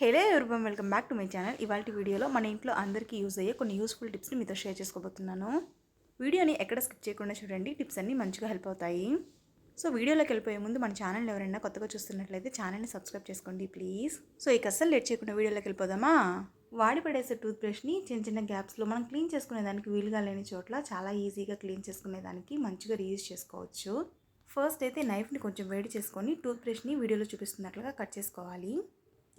Hello everyone welcome back to my channel. ఇవాళ వీడియోలో మన ఇంట్లో అందరికీ యూజ్ అయ్యే కొన్ని యూస్ఫుల్ టిప్స్ని మీతో షేర్ చేసుకోబోతున్నాను. వీడియోని ఎక్కడ స్కిప్ చేయకుండా చూడండి టిప్స్ అన్నీ మంచిగా హెల్ప్ అవుతాయి. సో వీడియోలోకి వెళ్ళిపోయే ముందు మన ఛానల్ ఎవరైనా కొత్తగా చూస్తున్నట్లయితే ఛానల్ని సబ్స్క్రైబ్ చేసుకోండి ప్లీజ్. సో ఇక అస్సలు లేట్ చేయకుండా వీడియోలోకి వెళ్ళిపోదామా? వాడి పడేసే టూత్బ్రష్ని చిన్న చిన్న గ్యాప్స్లో మనం క్లీన్ చేసుకునేదానికి వీలుగా లేని చోట్ల చాలా ఈజీగా క్లీన్ చేసుకునేదానికి మంచిగా రీయూజ్ చేసుకోవచ్చు. ఫస్ట్ అయితే నైఫ్ని కొంచెం వేడి చేసుకొని టూత్బ్రష్ని వీడియోలో చూపిస్తున్నట్లుగా కట్ చేసుకోవాలి.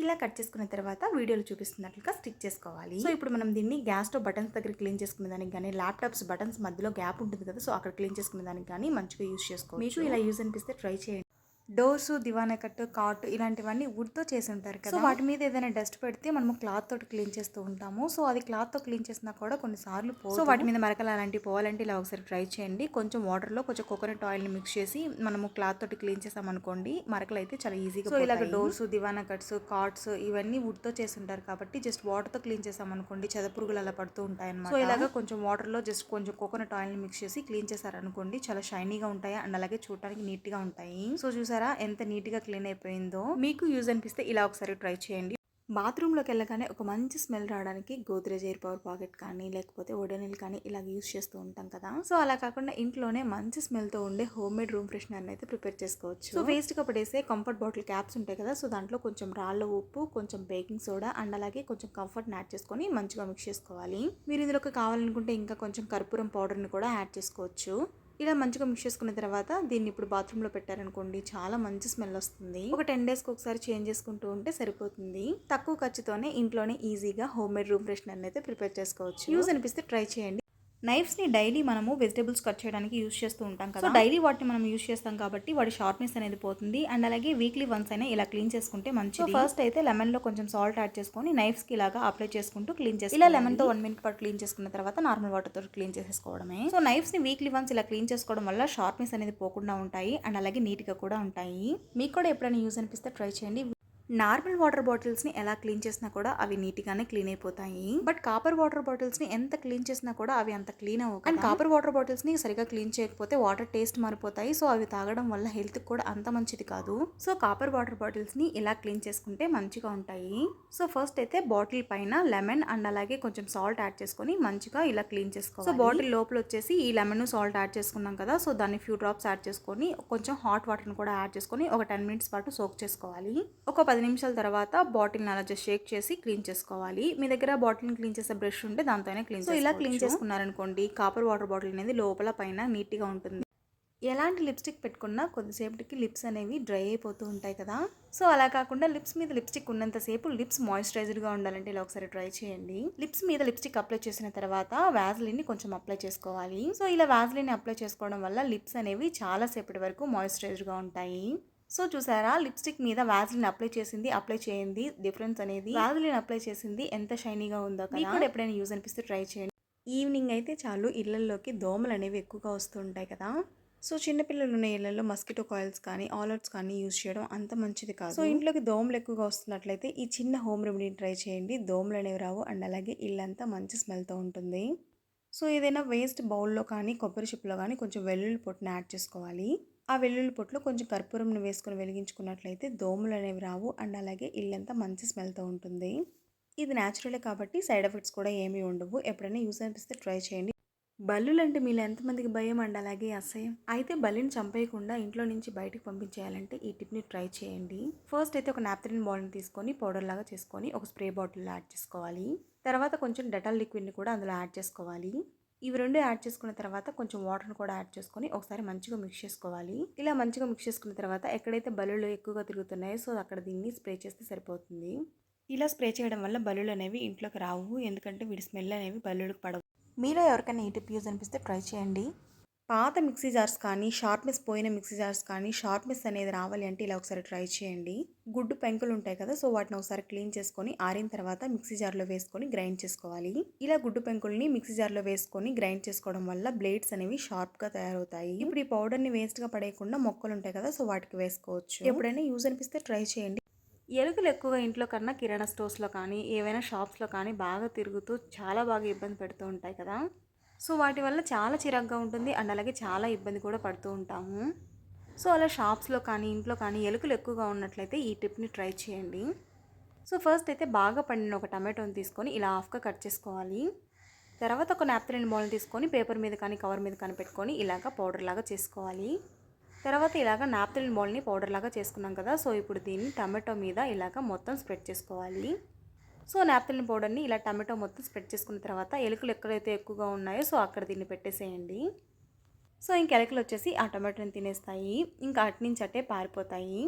ఇలా కట్ చేసుకున్న తర్వాత వీడియోలో చూపిస్తున్నట్లుగా స్టిక్ చేసుకోవాలి. సో ఇప్పుడు మనం దీన్ని గ్యాస్ స్టవ్ బటన్స్ దగ్గర క్లీన్ చేసుకునే దానికి కానీ ల్యాప్టాప్స్ బటన్స్ మధ్యలో గ్యాప్ ఉంటుంది కదా సో అక్కడ క్లీన్ చేసుకునే దానికి కానీ మంచిగా యూస్ చేసుకోవచ్చు. మీకు ఇలా యూస్ అనిపిస్తే ట్రై చేయండి. డోర్స్ దివానా కట్ కాట్ ఇలాంటివన్నీ వుడ్తో చేసి ఉంటారు కదా. సో వాటి మీద ఏదైనా డస్ట్ పెడితే మనము క్లాత్ తోటి క్లీన్ చేస్తూ ఉంటాము. సో అది క్లాత్తో క్లీన్ చేసినా కూడా కొన్నిసార్లు పో సో వాటి మీద మరకలు అలాంటివి పోవాలంటే ఇలా ఒకసారి ట్రై చేయండి. కొంచెం వాటర్లో కొంచెం కోకోనట్ ఆయిల్ని మిక్స్ చేసి మనము క్లాత్ తోటి క్లీన్ చేసామనుకోండి మరకలు అయితే చాలా ఈజీగా సో ఇలాగ డోర్స్ దివానా కట్స్ కాట్స్ ఇవన్నీ వుడ్తో చేసి ఉంటారు కాబట్టి జస్ట్ వాటర్తో క్లీన్ చేసామనుకోండి చెదపురుగులు అలా పడుతూ ఉంటాయి అన్నమాట సో ఇలాగ కొంచెం వాటర్లో జస్ట్ కొంచెం కోకోనట్ ఆయిల్ని మిక్స్ చేసి క్లీన్ చేశారనుకోండి చాలా షైనీగా ఉంటాయి. అండ్ అలాగే చూడడానికి నీట్గా ఉంటాయి. సో చూసారా? ఎంత నీట్గా క్లీన్ అయిపోయిందో. మీకు యూజ్ అనిపిస్తే ఇలా ఒకసారి ట్రై చేయండి. బాత్రూంలోకి వెళ్ళగానే ఒక మంచి స్మెల్ రావడానికి గోద్రేజ్ ఎయిర్ పవర్ పాకెట్ కానీ లేకపోతే ఒడనిల్ కానీ ఇలా యూస్ చేస్తూ ఉంటాం కదా. సో అలా కాకుండా ఇంట్లోనే మంచి స్మెల్తో ఉండే హోమ్ మేడ్ రూమ్ ఫ్రెషనర్ అయితే ప్రిపేర్ చేసుకోవచ్చు. సో వేస్ట్గా పడేసే కంఫర్ట్ బాటిల్ క్యాప్స్ ఉంటాయి కదా. సో దాంట్లో కొంచెం రాళ్ళ ఉప్పు కొంచెం బేకింగ్ సోడా అండ్ అలాగే కొంచెం కంఫర్ట్ యాడ్ చేసుకొని మంచిగా మిక్స్ చేసుకోవాలి. మీరు ఇందులోకి కావాలనుకుంటే ఇంకా కొంచెం కర్పూరం పౌడర్ని కూడా యాడ్ చేసుకోవచ్చు. ఇలా మంచిగా మిక్స్ చేసుకున్న తర్వాత దీన్ని ఇప్పుడు బాత్రూంలో పెట్టారనుకోండి చాలా మంచి స్మెల్ వస్తుంది. ఒక టెన్ డేస్కి ఒకసారి చేంజ్ చేసుకుంటూ ఉంటే సరిపోతుంది. తక్కువ ఖర్చుతోనే ఇంట్లోనే ఈజీగా హోమ్ మేడ్ రూమ్ ఫ్రెషనర్ అయితే ప్రిపేర్ చేసుకోవచ్చు. యూస్ అనిపిస్తే ట్రై చేయండి. నైఫ్స్ని డైలీ మనము వెజిటబుల్స్ కట్ చేయడానికి యూస్ చేస్తూ ఉంటాం కదా. డైలీ వాటిని మనం యూస్ చేస్తాం కాబట్టి వాటి షార్ప్నెస్ అనేది పోతుంది. అండ్ అలాగే వీక్లీ వన్స్ అయినా ఇలా క్లీన్ చేసుకుంటే మంచిది. ఫస్ట్ అయితే లెమన్లో కొంచెం సాల్ట్ యాడ్ చేసుకొని నైఫ్స్కి ఇలాగా అప్లై చేసుకుంటూ క్లీన్ చేసి ఇలా లెమన్తో వన్ మినిట్ పాటు క్లీన్ చేసుకున్న తర్వాత నార్మల్ వాటర్తో క్లీన్ చేసేసుకోవడమే. సో నైఫ్స్ని వీక్లీ వన్స్ ఇలా క్లీన్ చేసుకోవడం వల్ల షార్ప్నెస్ అనేది పోకుండా ఉంటాయి. అండ్ అలాగే నీట్గా కూడా ఉంటాయి. మీకు కూడా ఎప్పుడైనా యూస్ అనిపిస్తే ట్రై చేయండి. నార్మల్ వాటర్ బాటిల్స్ని ఎలా క్లీన్ చేసినా కూడా అవి నీట్గానే క్లీన్ అయిపోతాయి. బట్ కాపర్ వాటర్ బాటిల్స్ని ఎంత క్లీన్ చేసినా కూడా అవి అంత క్లీన్ అవ్వవు అండ్ కాపర్ వాటర్ బాటిల్స్ని సరిగా క్లీన్ చేయకపోతే వాటర్ టేస్ట్ మారిపోతాయి. సో అవి తాగడం వల్ల హెల్త్కి కూడా అంత మంచిది కాదు. సో కాపర్ వాటర్ బాటిల్స్ని ఇలా క్లీన్ చేసుకుంటే మంచిగా ఉంటాయి. సో ఫస్ట్ అయితే బాటిల్ పైన లెమన్ అండ్ అలాగే కొంచెం సాల్ట్ యాడ్ చేసుకొని మంచిగా ఇలా క్లీన్ చేసుకోవాలి. సో బాటిల్ లోపల వచ్చేసి ఈ లెమన్ సాల్ట్ యాడ్ చేసుకున్నాం కదా. సో దాన్ని ఫ్యూ డ్రాప్స్ యాడ్ చేసుకొని కొంచెం హాట్ వాటర్ని కూడా యాడ్ చేసుకొని ఒక టెన్ మినిట్స్ పాటు సోక్ చేసుకోవాలి. ఒక పది నిమిషాల తర్వాత బాటిల్ని అలా జస్ట్ షేక్ చేసి క్లీన్ చేసుకోవాలి. మీ దగ్గర బాటిల్ని క్లీన్ చేసే బ్రష్ ఉంటే దాంతోనే క్లీన్ సో ఇలా క్లీన్ చేసుకున్నారనుకోండి కాపర్ వాటర్ బాటిల్ అనేది లోపల పైన నీట్గా ఉంటుంది. ఎలాంటి లిప్స్టిక్ పెట్టుకున్నా కొద్దిసేపటికి లిప్స్ అనేవి డ్రై అయిపోతూ ఉంటాయి కదా. సో అలా కాకుండా లిప్స్ మీద లిప్స్టిక్ ఉన్నంతసేపు లిప్స్ మాయిశ్చరైజర్గా ఉండాలంటే ఇలా ఒకసారి ట్రై చేయండి. లిప్స్ మీద లిప్స్టిక్ అప్లై చేసిన తర్వాత వ్యాజ్లిన్ని కొంచెం అప్లై చేసుకోవాలి. సో ఇలా వ్యాజ్లిన్ని అప్లై చేసుకోవడం వల్ల లిప్స్ అనేవి చాలా సేపటి వరకు మాయిశ్చరైజర్గా ఉంటాయి. సో చూసారా లిప్స్టిక్ మీద వ్యాజ్లిన్ అప్లై చేసింది అప్లై చేయండి. డిఫరెన్స్ అనేది వ్యాజ్లిన్ అప్లై చేసింది. ఎంత షైనీగా ఉందో మీకు కూడా ఎప్పుడైనా యూజ్ అనిపిస్తే ట్రై చేయండి. ఈవినింగ్ అయితే చాలు ఇళ్ళలోకి దోమలు అనేవి ఎక్కువగా వస్తుంటాయి కదా. సో చిన్నపిల్లలు ఉన్న ఇళ్ళలో మస్కిటో కాయిల్స్ కానీ ఆలర్ట్స్ కానీ యూజ్ చేయడం అంత మంచిది కాదు. సో ఇంట్లోకి దోమలు ఎక్కువగా వస్తున్నట్లయితే ఈ చిన్న హోమ్ రెమెడీని ట్రై చేయండి. దోమలు అనేవి రావు అండ్ అలాగే ఇల్లంతా మంచి స్మెల్తో ఉంటుంది. సో ఏదైనా వేస్ట్ బౌల్లో కానీ కొబ్బరి చిప్పులో కానీ కొంచెం వెల్లుల్లి పొట్టుని యాడ్ చేసుకోవాలి. ఆ వెల్లుల్లి పొట్టులో కొంచెం కర్పూరంను వేసుకొని వెలిగించుకున్నట్లయితే దోమలు అనేవి రావు అండ్ అలాగే ఇల్లంతా మంచి స్మెల్తో ఉంటుంది. ఇది న్యాచురలే కాబట్టి సైడ్ ఎఫెక్ట్స్ కూడా ఏమీ ఉండవు. ఎప్పుడైనా యూస్ అనిపిస్తే ట్రై చేయండి. బల్లులు అంటే మీలో ఎంతమందికి భయం అండ్ అలాగే అసహ్యం? అయితే బల్లిని చంపేయకుండా ఇంట్లో నుంచి బయటకు పంపించేయాలంటే ఈ టిప్ని ట్రై చేయండి. ఫస్ట్ అయితే ఒక నాప్తరిన్ బాల్ని తీసుకొని పౌడర్ లాగా చేసుకొని ఒక స్ప్రే బాటిల్లో యాడ్ చేసుకోవాలి. తర్వాత కొంచెం డెటాల్ లిక్విడ్ని కూడా అందులో యాడ్ చేసుకోవాలి. ఇవి రెండు యాడ్ చేసుకున్న తర్వాత కొంచెం వాటర్ని కూడా యాడ్ చేసుకొని ఒకసారి మంచిగా మిక్స్ చేసుకోవాలి. ఇలా మంచిగా మిక్స్ చేసుకున్న తర్వాత ఎక్కడైతే బలులు ఎక్కువగా తిరుగుతున్నాయో సో అక్కడ దీన్ని స్ప్రే చేస్తే సరిపోతుంది. ఇలా స్ప్రే చేయడం వల్ల బలులు అనేవి ఇంట్లోకి రావు. ఎందుకంటే వీడి స్మెల్ అనేవి బల్లులకు పడవు. మీలో ఎవరికైనా ఈ టిప్ యూజ్ అనిపిస్తే ట్రై చేయండి. పాత మిక్సీ జార్స్ కానీ షార్ప్నెస్ పోయిన మిక్సీ జార్స్ కానీ షార్ప్నెస్ అనేది రావాలి అంటే ఇలా ఒకసారి ట్రై చేయండి. గుడ్డు పెంకులు ఉంటాయి కదా సో వాటిని ఒకసారి క్లీన్ చేసుకొని ఆరిన తర్వాత మిక్సీ జార్లో వేసుకొని గ్రైండ్ చేసుకోవాలి. ఇలా గుడ్డు పెంకుల్ని మిక్సీ జార్లో వేసుకొని గ్రైండ్ చేసుకోవడం వల్ల బ్లేడ్స్ అనేవి షార్ప్గా తయారవుతాయి. ఇప్పుడు ఈ పౌడర్ని వేస్ట్గా పడేయకుండా మొక్కలు ఉంటాయి కదా సో వాటికి వేసుకోవచ్చు. ఎప్పుడైనా యూజ్ అనిపిస్తే ట్రై చేయండి. ఎలుకలు ఎక్కువగా ఇంట్లో కన్నా కిరాణా స్టోర్స్లో కానీ ఏవైనా షాప్స్లో కానీ బాగా తిరుగుతూ చాలా బాగా ఇబ్బంది పెడుతూ ఉంటాయి కదా. సో వాటి వల్ల చాలా చిరాగ్గా ఉంటుంది అండ్ అలాగే చాలా ఇబ్బంది కూడా పడుతూ ఉంటాము. సో అలా షాప్స్లో కానీ ఇంట్లో కానీ ఎలుకలు ఎక్కువగా ఉన్నట్లయితే ఈ టిప్ని ట్రై చేయండి. సో ఫస్ట్ అయితే బాగా పండిన ఒక టమాటోని తీసుకొని ఇలా హాఫ్గా కట్ చేసుకోవాలి. తర్వాత ఒక నాప్తలిన్ బాల్ని తీసుకొని పేపర్ మీద కానీ కవర్ మీద కానీ పెట్టుకొని ఇలాగ పౌడర్ లాగా చేసుకోవాలి. తర్వాత ఇలాగ నాప్తలిన్ బౌల్ని పౌడర్ లాగా చేసుకున్నాం కదా సో ఇప్పుడు దీన్ని టమాటో మీద ఇలాగ మొత్తం స్ప్రెడ్ చేసుకోవాలి. సో నాప్థలిన్ పౌడర్ని ఇలా టమాటో మొత్తం స్ప్రెడ్ చేసుకున్న తర్వాత ఎలుకలు ఎక్కడైతే ఎక్కువగా ఉన్నాయో సో అక్కడ దీన్ని పెట్టేసేయండి. సో ఇంక ఎలుకలు వచ్చేసి ఆ టమాటోని తినేస్తాయి. ఇంకా అటు నుంచి అట్టే పారిపోతాయి.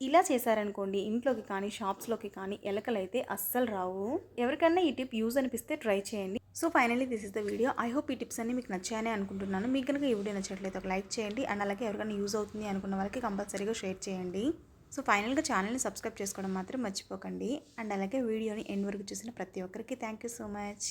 ఇలా చేశారనుకోండి ఇంట్లోకి కానీ షాప్స్లోకి కానీ ఎలకలు అయితే అస్సలు రావు. ఎవరికైనా ఈ టిప్ యూజ్ అనిపిస్తే ట్రై చేయండి. So finally this is the video. I hope ఈ టిప్స్ అన్ని మీకు నచ్చాయని అనుకుంటున్నాను. మీకు కనుక ఈ వీడియో నచ్చట్లయితే ఒక లైక్ చేయండి. అండ్ అలాగే ఎవరికైనా యూజ్ అవుతుంది అనుకున్న వాళ్ళకి కంపల్సరీగా షేర్ చేయండి. సో ఫైనల్గా ఛానల్ని సబ్స్క్రైబ్ చేసుకోవడం మాత్రం మర్చిపోకండి. అండ్ అలాగే వీడియోని ఎండ్ వరకు చూసిన ప్రతి ఒక్కరికి థ్యాంక్ యూ సో మచ్.